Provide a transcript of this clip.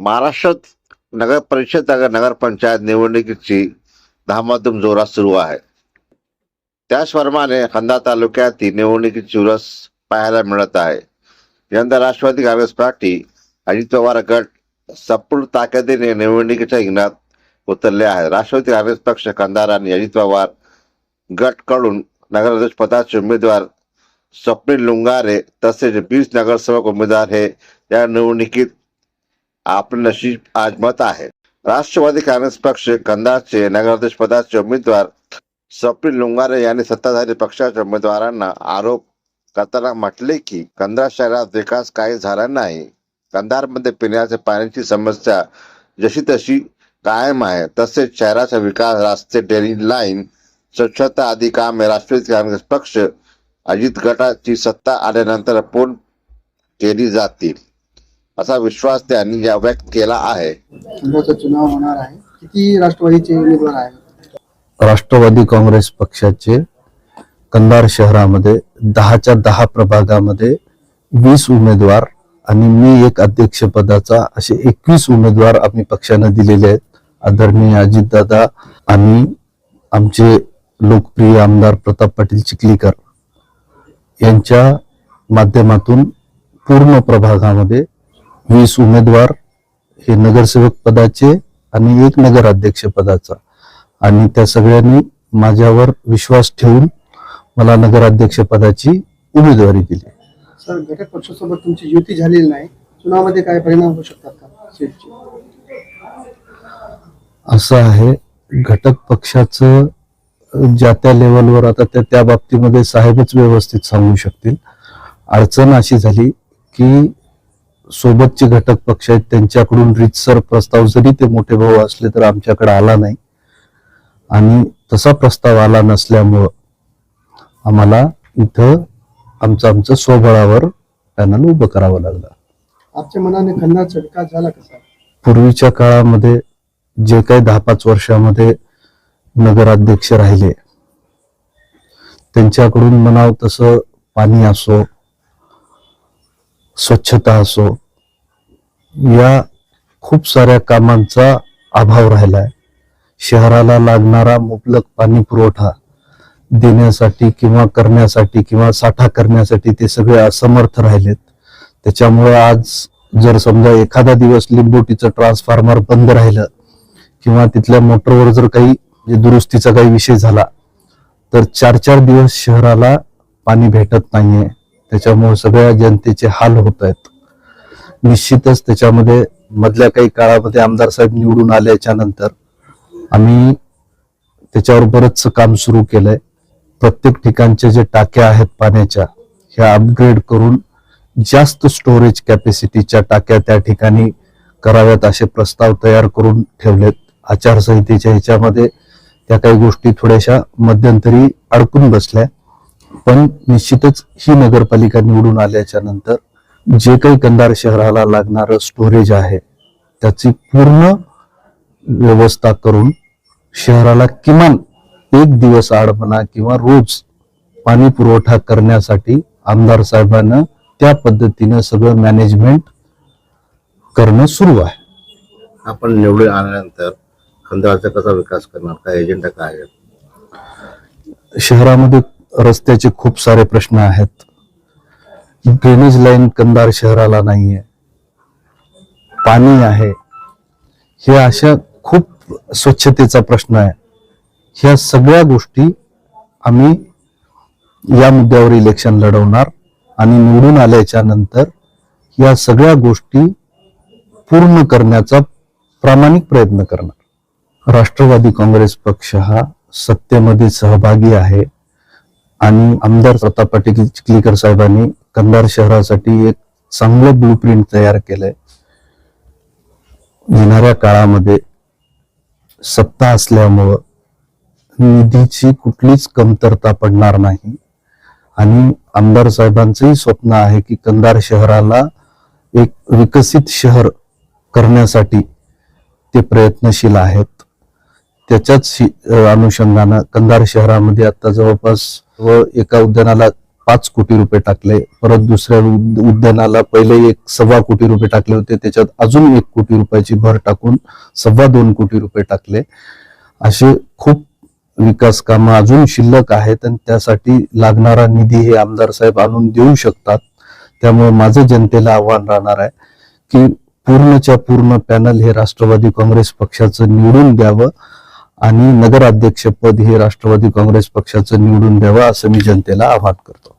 महाराष्ट्रात नगर परिषद नगरपंचायत निवडणुकीची धामाधूम जोरात सुरू आहे. त्याचप्रमाणे खंदा तालुक्यातील निवडणुकीची उरस पाहायला मिळत आहे. यंदा राष्ट्रवादी काँग्रेस पार्टी अजित पवार गट संपूर्ण ताकदीने निवडणुकीच्या हिंगणात उतरले आहे राष्ट्रवादी काँग्रेस पक्ष खंदार आणि अजित पवार गटकडून नगराध्यक्ष पदाचे उमेदवार स्वप्नील लुंगारे तसेच वीस नगरसेवक उमेदवार हे या निवडणुकीत आपले नशीब आजमत आहे. राष्ट्रवादी काँग्रेस पक्ष कंधारचे नगराध्यक्ष पदाचे उमेदवार स्वप्नील लुंगारे यांनी सत्ताधारी पक्षाच्या उमेदवारांना आरोप करताना म्हटले की कंधार शहरात विकास काही झाला नाही. कंधारमध्ये पिण्याच्या पाण्याची समस्या जशी तशी कायम आहे तसेच शहराचा विकास रस्ते डेरी लाईन स्वच्छता आदी कामे राष्ट्रवादी काँग्रेस पक्ष अजित गटाची सत्ता आल्यानंतर पूर्ण केली जातील असा विश्वास त्यांनी या व्यक्त केला आहे. चुनाव होणार आहे. किती राष्ट्रवादीचे उमेदवार आहेत? राष्ट्रवादी काँग्रेस पक्षाचे कंधार शहरामध्ये दहाच्या दहा प्रभागामध्ये वीस उमेदवार आणि मी एक अध्यक्षपदाचा असे एकवीस उमेदवार आम्ही पक्षानं दिलेले आहेत. आदरणीय अजितदादा आणि आमचे लोकप्रिय आमदार प्रताप पाटील चिखलीकर. यांच्या माध्यमातून पूर्ण प्रभागामध्ये वीस उमेदवार हे नगरसेवक पदाचे आणि एक नगराध्यक्ष पदाचा. आणि त्या सगळ्यांनी माझ्यावर विश्वास ठेवून मला नगराध्यक्ष पदाची उमेदवारी दिली. सर घटक पक्षासोबत तुमची युती झालेली नाही. चुनावामध्ये काय परिणाम होऊ शकतात का? असं आहे घटक पक्षाचं ज्या त्या लेवलवर आता त्या त्या बाबतीमध्ये साहेबच व्यवस्थित सांगू शकतील. अडचण अशी झाली की सोबतचे घटक पक्ष आहेत त्यांच्याकडून रितसर प्रस्ताव जरी ते मोठे भाऊ असले तर आमच्याकडे आला नाही. आणि तसा प्रस्ताव आला नसल्यामुळं आम्हाला इथं आमचं आमचं स्वबळावर पॅनल उभं करावं लागलं. आजच्या मनाने खंडाचा विकास झाला कसा पूर्वीच्या काळामध्ये जे काही दहा पाच वर्षामध्ये नगराध्यक्ष राहिले. त्यांच्याकडून म्हणाव तसं पाणी असो स्वच्छता असो या खूप साऱ्या कामांचा अभाव राहिलाय. शहराला लागणारा मुबलक पाणी पुरवठा देण्यासाठी किंवा करण्यासाठी किंवा साठा करण्यासाठी ते सगळे असमर्थ राहिलेत. त्याच्यामुळे आज जर समजा एखादा दिवस लिंबोटीचं ट्रान्सफॉर्मर बंद राहिलं किंवा तिथल्या मोटरवर जर काही म्हणजे दुरुस्तीचा काही विषय झाला तर चार चार दिवस शहराला पाणी भेटत नाहीये. त्याच्यामुळे सगळ्या जनतेचे हाल होत आहेत. निश्चितच त्याच्यामध्ये मधल्या काही काळामध्ये आमदार साहेब निवडून आल्याच्यानंतर आम्ही त्याच्यावर बरंच काम सुरू केलंय. प्रत्येक ठिकाणच्या जे टाक्या आहेत पाण्याच्या ह्या अपग्रेड करून जास्त स्टोरेज कॅपॅसिटीच्या टाक्या त्या ठिकाणी कराव्यात असे प्रस्ताव तयार करून ठेवलेत. आचारसंहितेच्या ह्याच्यामध्ये त्या काही गोष्टी थोड्याशा मध्यंतरी अडकून बसल्या. पण निश्चितच ही नगरपालिका निवडून आल्याच्यानंतर जे काही कंधार शहराला लागणारं स्टोरेज आहे त्याची पूर्ण व्यवस्था करून शहराला किमान एक दिवस आड म्हणा किंवा रोज पाणी पुरवठा करण्यासाठी आमदार साहेबांना त्या पद्धतीनं सगळं मॅनेजमेंट करणं सुरू आहे. आपण निवडून आल्यानंतर खंडाळाचा कसा विकास करणार? काय एजेंडा काय आहे? शहरामध्ये रस्त्याचे खूप सारे प्रश्न आहेत. ड्रेनेज लाईन कंधार शहराला नाहीये. पाणी आहे. हे अशा खूप स्वच्छतेचा प्रश्न आहे. ह्या सगळ्या गोष्टी आम्ही या मुद्द्यावर इलेक्शन लढवणार आणि निवडून आल्याच्यानंतर या सगळ्या गोष्टी पूर्ण करण्याचा प्रामाणिक प्रयत्न करणार. राष्ट्रवादी काँग्रेस पक्ष हा सत्तेमध्ये सहभागी आहे. आणि आमदार प्रताप पाटील चिखलीकर साहेबांनी कंधार शहरासाठी एक चांगलं ब्लूप्रिंट तयार केलंय. येणाऱ्या काळामध्ये सत्ता असल्यामुळं निधीची कुठलीच कमतरता पडणार नाही. आणि आमदार साहेबांचंही स्वप्न आहे की कंधार शहराला एक विकसित शहर करण्यासाठी ते प्रयत्नशील आहेत. त्याच्याच अनुषंगानं कंधार शहरामध्ये आता जवळपास व एका उद्यानाला पाच कोटी रुपये टाकले. परत दुसऱ्या उद्यानाला पहिले एक सव्वा कोटी रुपये टाकले होते. त्याच्यात अजून एक कोटी रुपयाची भर टाकून सव्वा दोन कोटी रुपये टाकले. असे खूप विकास कामं अजून शिल्लक आहेत आणि त्यासाठी लागणारा निधी हे आमदार साहेब आणून देऊ शकतात. त्यामुळे माझं जनतेला आव्हान राहणार आहे की पूर्णच्या पूर्ण पॅनल हे राष्ट्रवादी काँग्रेस पक्षाचं निवडून द्यावं. आणि नगराध्यक्षपद हे राष्ट्रवादी काँग्रेस पक्षाचं निवडून द्यावं असं मी जनतेला आवाहन करतो.